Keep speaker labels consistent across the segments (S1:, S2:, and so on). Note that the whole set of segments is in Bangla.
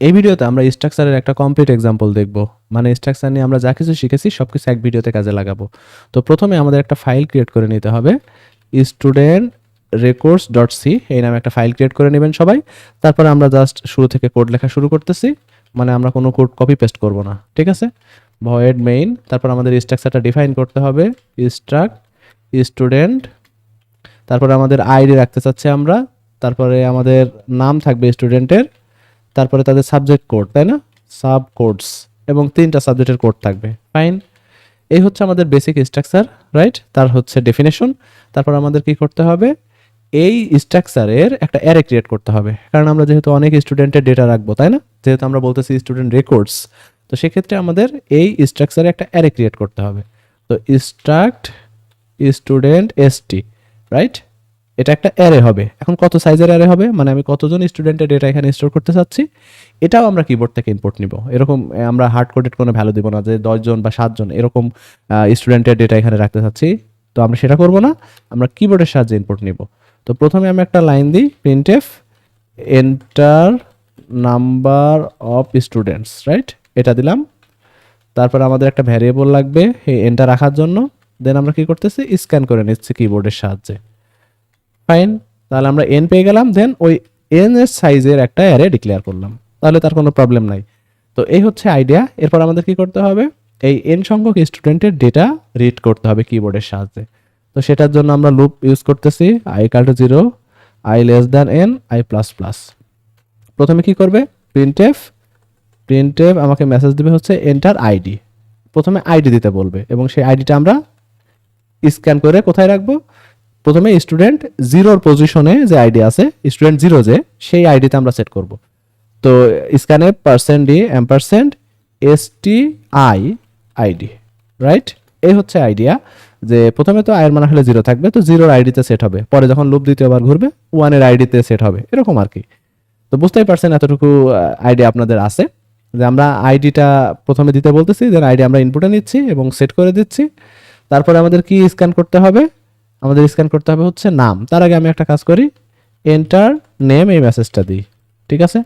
S1: এই ভিডিওতে আমরা স্ট্রাকচারের একটা কমপ্লিট এক্সাম্পল দেখব। মানে স্ট্রাকচার নিয়ে আমরা যা কিছু শিখেছি সব কিছু এক ভিডিওতে কাজে লাগাবো। তো প্রথমে আমাদের একটা ফাইল ক্রিয়েট করে নিতে হবে। স্টুডেন্ট রেকর্ডস ডট সি এই নামে একটা ফাইল ক্রিয়েট করে নেবেন সবাই। তারপরে আমরা জাস্ট শুরু থেকে কোড লেখা শুরু করতেছি। মানে আমরা কোনো কোড কপি পেস্ট করব না, ঠিক আছে? ভয়েড মেইন তারপর আমাদের স্ট্রাকচারটা ডিফাইন করতে হবে। স্ট্রাক স্টুডেন্ট তারপরে আমাদের আইডি রাখতে চাচ্ছি আমরা। তারপরে আমাদের নাম থাকবে স্টুডেন্টের তারপরে তাদের সাবজেক্ট কোড তাই না? সাব কোডস এবং তিনটা সাবজেক্টের কোড থাকবে। ফাইন এই হচ্ছে আমাদের বেসিক স্ট্রাকচার রাইট তার হচ্ছে ডেফিনেশন তারপর আমাদের কি করতে হবে? এই স্ট্রাকচারের একটা অ্যারে ক্রিয়েট করতে হবে। কারণ আমরা যেহেতু অনেক স্টুডেন্টের ডেটা রাখব, তাই না? যেহেতু আমরা বলতেছি স্টুডেন্ট রেকর্ডস তো সেক্ষেত্রে আমাদের এই স্ট্রাকচারে একটা অ্যারে ক্রিয়েট করতে হবে। তো স্ট্রাক্ট স্টুডেন্ট এসটি রাইট এটা একটা অ্যারে হবে। এখন কত সাইজের অ্যারে হবে? মানে আমি কতজন স্টুডেন্টের ডেটা এখানে স্টোর করতে চাচ্ছি? এটাও আমরা কিবোর্ড থেকে ইম্পোর্ট নিব। এরকম আমরা হার্ড কোডেড কোনো ভ্যালু দিব না যে দশজন বা সাতজন, এরকম স্টুডেন্টের ডেটা এখানে রাখতে চাচ্ছি। তো আমরা সেটা করব না, আমরা কিবোর্ডের সাহায্যে ইম্পোর্ট নিব। তো প্রথমে আমি একটা লাইন দিই printf enter number of students right এটা দিলাম। তারপর আমাদের একটা ভ্যারিয়েবল লাগবে, এই এন্টার রাখার জন্য। দেন আমরা কি করতেছি? স্ক্যান করে নিচ্ছি কিবোর্ডের সাহায্যে। ফাইন তাহলে আমরা এন পেয়ে গেলাম দেন ওই এন এর সাইজের একটা অ্যারে ডিক্লেয়ার করলাম। তাহলে তার কোনো প্রবলেম নাই। তো এই হচ্ছে আইডিয়া এরপর আমাদের কি করতে হবে? এই এন সংখ্যক স্টুডেন্টের ডেটা রিড করতে হবে কিবোর্ডের সাহায্যে। তো সেটার জন্য আমরা লুপ ইউজ করতেছি। I equal to zero i less than n i plus plus প্রথমে কি করবে? প্রিন্টএফ প্রিন্টএফ আমাকে মেসেজ দেবে হচ্ছে এন্টার আইডি প্রথমে আইডি দিতে বলবে এবং সেই আইডিটা আমরা স্ক্যান করে কোথায় রাখব? প্রথমে স্টুডেন্ট জিরোর পজিশনে যে আইডি আছে স্টুডেন্ট জিরো যে, সেই আইডিতে আমরা সেট করব। তো scanf percent d ampersand s t i id right এই হচ্ছে আইডিয়া যে প্রথমে তো আয়ের মান হলে জিরো থাকবে, তো জিরোর আইডিতে সেট হবে। পরে যখন লুপ দ্বিতীয়বার ঘুরবে ওয়ানের আইডিতে সেট হবে, এরকম আর কি। তো বুঝতেই পারছেন এতটুকু আইডিয়া আপনাদের আছে। যে আমরা আইডিটা প্রথমে দিতে বলতেছি দেন আইডি আমরা ইনপুটে নিচ্ছি এবং সেট করে দিচ্ছি। তারপরে আমাদের কি স্ক্যান করতে হবে? আমাদের স্ক্যান করতে হবে হচ্ছে নাম। তার আগে আমি একটা কাজ করি এন্টার নেম এই মেসেজটা দিই, ঠিক আছে?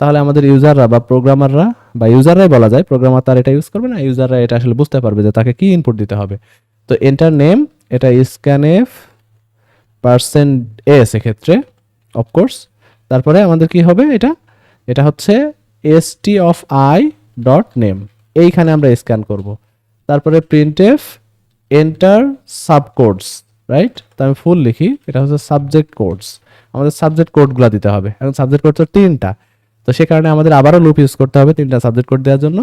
S1: তাহলে আমাদের ইউজাররা বা প্রোগ্রামাররা বা ইউজাররাই বলা যায় প্রোগ্রামার তার এটা ইউজ করবে না ইউজাররা এটা আসলে বুঝতে পারবে যে তাকে কি ইনপুট দিতে হবে। তো এন্টার নেম এটা স্ক্যানএফ পার্সেন্ট এস এক্ষেত্রে অফকোর্স তারপরে আমাদের কি হবে এটা? এটা হচ্ছে s t of i dot name এইখানে আমরা স্ক্যান করব। তারপরে প্রিন্টএফ এন্টার সাবকোডস রাইট তো আমি ফুল লিখি, এটা হচ্ছে সাবজেক্ট কোডস আমাদের সাবজেক্ট কোডগুলো দিতে হবে। এখন সাবজেক্ট কোড তো তিনটা। তো সে কারণে আমাদের আবারও লুপ ইউজ করতে হবে তিনটা সাবজেক্ট কোড দেওয়ার জন্য।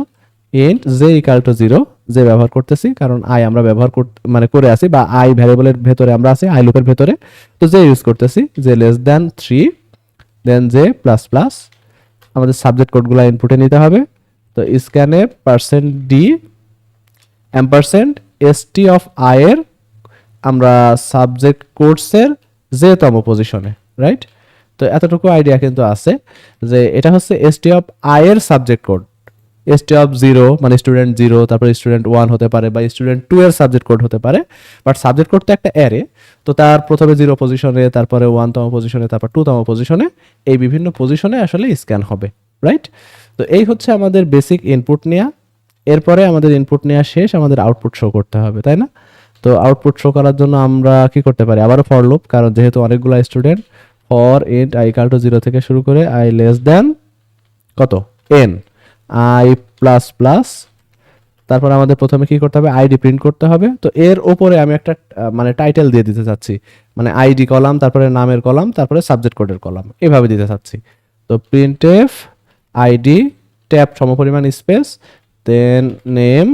S1: And j equal to zero যে ব্যবহার করতেছি, কারণ আই আমরা ব্যবহার মানে করে আসি বা আই ভ্যারিয়েবলের ভেতরে আমরা আছি আই লুপের ভেতরে। তো যে ইউজ করতেছি যে less than three then j plus plus আমাদের সাবজেক্ট কোডগুলো ইনপুটে নিতে হবে। তো scanf percent d m percent s t of আয়ের আমরা সাবজেক্ট কোর্সের যেতম পজিশনে রাইট তো এতটুকু আইডিয়া কিন্তু আছে যে এটা হচ্ছে এস টি অফ আয়ের subject code s t of zero মানে স্টুডেন্ট জিরো তারপর স্টুডেন্ট ওয়ান হতে পারে বা স্টুডেন্ট টু এর সাবজেক্ট কোড হতে পারে। বাট সাবজেক্ট কোড তো একটা অ্যারে তো তার প্রথমে জিরো পজিশনে তারপরে ওয়ানতম পজিশনে তারপর টুতম পজিশনে এই বিভিন্ন পজিশনে আসলে স্ক্যান হবে রাইট তো এই হচ্ছে আমাদের বেসিক ইনপুট নেওয়া এরপরে আমাদের ইনপুট নেওয়া শেষ, আমাদের আউটপুট শো করতে হবে, তাই না? তো আউটপুট শো করার জন্য আমরা কি করতে পারি? আবারও ফর লুপ কারণ যেহেতু অনেকগুলো student for and i equal to zero থেকে শুরু করে আই লেস দেন কত? এন আই প্লাস প্লাস তারপর আমাদের প্রথমে কি করতে হবে? আইডি প্রিন্ট করতে হবে। তো এর ওপরে আমি একটা মানে টাইটেল দিয়ে দিতে চাচ্ছি। মানে আইডি কলাম তারপরে নামের কলাম তারপরে সাবজেক্ট কোডের কলাম এভাবে দিতে চাচ্ছি। তো প্রিন্টএফ আইডি ট্যাপ সমপরিমাণ স্পেস দেন নেম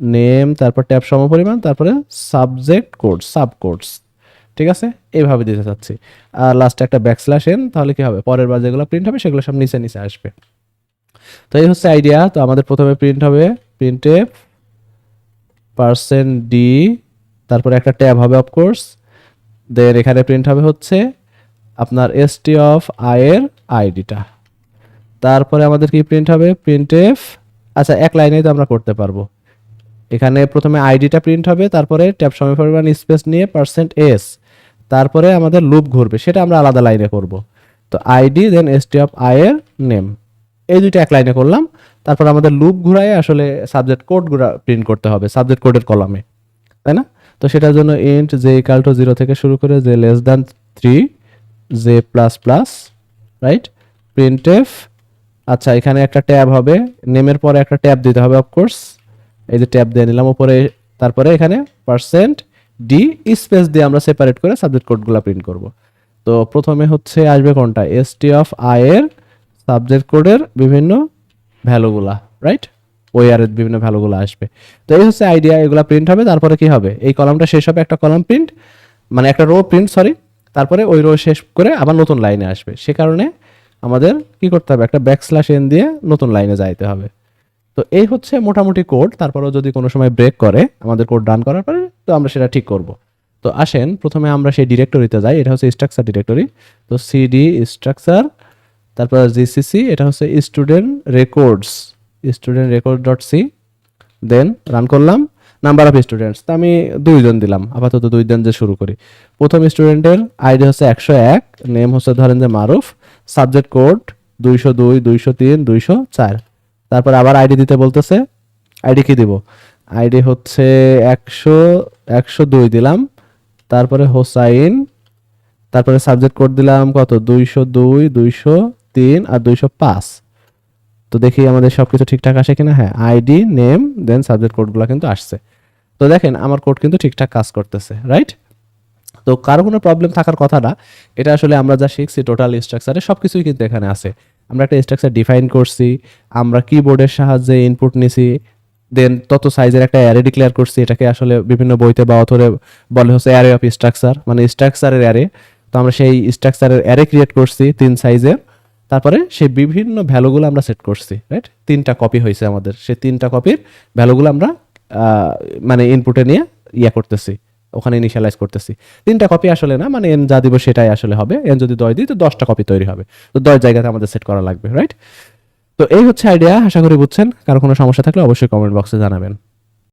S1: নেম তারপর ট্যাব সমপরিমাণ, তারপরে সাবজেক্ট কোড সাব কোডস ঠিক আছে? এইভাবে দিতে চাচ্ছি। আর লাস্টে একটা ব্যাকস্ল্যাশ এন তাহলে কি হবে? পরের বার যেগুলো প্রিন্ট হবে, সেগুলো সব নিচে নিচে আসবে। তো এই হচ্ছে আইডিয়া তো আমাদের প্রথমে প্রিন্ট হবে প্রিন্টে পার্সেন্ট ডি তারপরে একটা ট্যাব হবে অফকোর্স দেন এখানে প্রিন্ট হবে হচ্ছে আপনার এস টি অফ আয়ের আইডিটা তারপরে আমাদের কি প্রিন্ট হবে? প্রিন্টএফ আচ্ছা এক লাইনেই তো আমরা করতে পারব। এখানে প্রথমে আইডিটা প্রিন্ট হবে, তারপরে ট্যাব সমপরিমাণ স্পেস নিয়ে পার্সেন্ট এস তারপরে আমাদের লুপ ঘুরবে, সেটা আমরা আলাদা লাইনে করব। তো id then s t of i আয়ের নেম এই দুইটা এক লাইনে করলাম, তারপর আমাদের লুপ ঘুরায় আসলে সাবজেক্ট কোড ঘুরা প্রিন্ট করতে হবে সাবজেক্ট কোডের কলামে তাই না? তো সেটার জন্য int j equal to zero থেকে শুরু করে j less than three j plus plus right printf আচ্ছা এখানে একটা ট্যাব হবে নেমের পরে একটা ট্যাব দিতে হবে অফকোর্স এই যে ট্যাব দিয়ে নিলাম উপরে, তারপরে এখানে পার্সেন্ট ডি স্পেস দিয়ে আমরা সেপারেট করে সাবজেক্ট কোডগুলো প্রিন্ট করব। তো প্রথমে হচ্ছে আসবে কোনটা? এস টি অফ আই এর সাবজেক্ট কোডের বিভিন্ন ভ্যালুগুলা রাইট ওই এর বিভিন্ন ভ্যালুগুলো আসবে। তো এই হচ্ছে আইডিয়া এগুলা প্রিন্ট হবে, তারপরে কি হবে? এই কলামটা শেষ হবে, একটা কলাম প্রিন্ট মানে একটা রো প্রিন্ট সরি তারপরে ওই রো শেষ করে আবার নতুন লাইনে আসবে। সে কারণে আমাদের কি করতে হবে? একটা ব্যাক স্ল্যাশ এন দিয়ে নতুন লাইনে যাইতে হবে। তো এই হচ্ছে মোটামুটি কোড তারপরেও যদি কোনো সময় ব্রেক করে, আমাদের কোড রান করার পরে, তো আমরা সেটা ঠিক করব। তো আসেন, প্রথমে আমরা সেই ডিরেক্টরিতে যাই, এটা হচ্ছে স্ট্রাকচার ডিরেক্টরি তো সিডি স্ট্রাকচার তারপর জিসিসি এটা হচ্ছে student records student record dot c then run করলাম নাম্বার অফ স্টুডেন্টস তা আমি দুইজন দিলাম, আপাতত দুইজন যে শুরু করি। প্রথম স্টুডেন্টের আইডি হচ্ছে একশো এক নেম হচ্ছে ধরেন যে মারুফ সাবজেক্ট কোড দুইশো দুই, দুইশো তিন, দুইশো চার। তারপর আবার আইডি দিতে বলতেছে, আইডি কি দিব? আইডি হচ্ছে একশো একশো দুই দিলাম, তারপরে হোসাইন, তারপরে সাবজেক্ট কোড দিলাম কত? দুইশো দুই, দুইশো তিন আর দুইশো পাঁচ। তো দেখি আমাদের সব কিছু ঠিকঠাক আসে কিনা? হ্যাঁ আইডি, নেম, দেন সাবজেক্ট কোডগুলো কিন্তু আসছে। তো দেখেন, আমার কোড কিন্তু ঠিকঠাক কাজ করতেছে, রাইট? তো কারও কোনো প্রবলেম থাকার কথা না, এটা আসলে আমরা যা শিখছি, টোটাল স্ট্রাকচারে সব কিছুই কিন্তু এখানে আছে। আমরা একটা স্ট্রাকচার ডিফাইন করছি, আমরা কিবোর্ডের সাহায্যে ইনপুট নিছি দেন তত সাইজের একটা অ্যারে ডিক্লেয়ার করছি, এটাকে আসলে বিভিন্ন বইতে বা অথরে বলে হচ্ছে অ্যারে অফ স্ট্রাকচার মানে স্ট্রাকচারের অ্যারে তো আমরা সেই স্ট্রাকচারের অ্যারে ক্রিয়েট করছি তিন সাইজে তারপরে সেই বিভিন্ন ভ্যালুগুলো আমরা সেট করছি রাইট তিনটা কপি হয়েছে আমাদের। সেই তিনটা কপির ভ্যালুগুলো আমরা মানে ইনপুটে নিয়ে ইয়ে করতেছি। ওখানে ইনিশিয়ালাইজ করতেছি। তিনটা কপি আসলে না মানে এন যা দিব সেটাই আসলে হবে। এন যদি দশ দিই, তো দশটা কপি তৈরি হবে। তো দশ জায়গাতে আমাদের সেট করা লাগবে রাইট তো এই হচ্ছে আইডিয়া আশা করি বুঝছেন। কারও কোনো সমস্যা থাকলে অবশ্যই কমেন্ট বক্সে জানাবেন।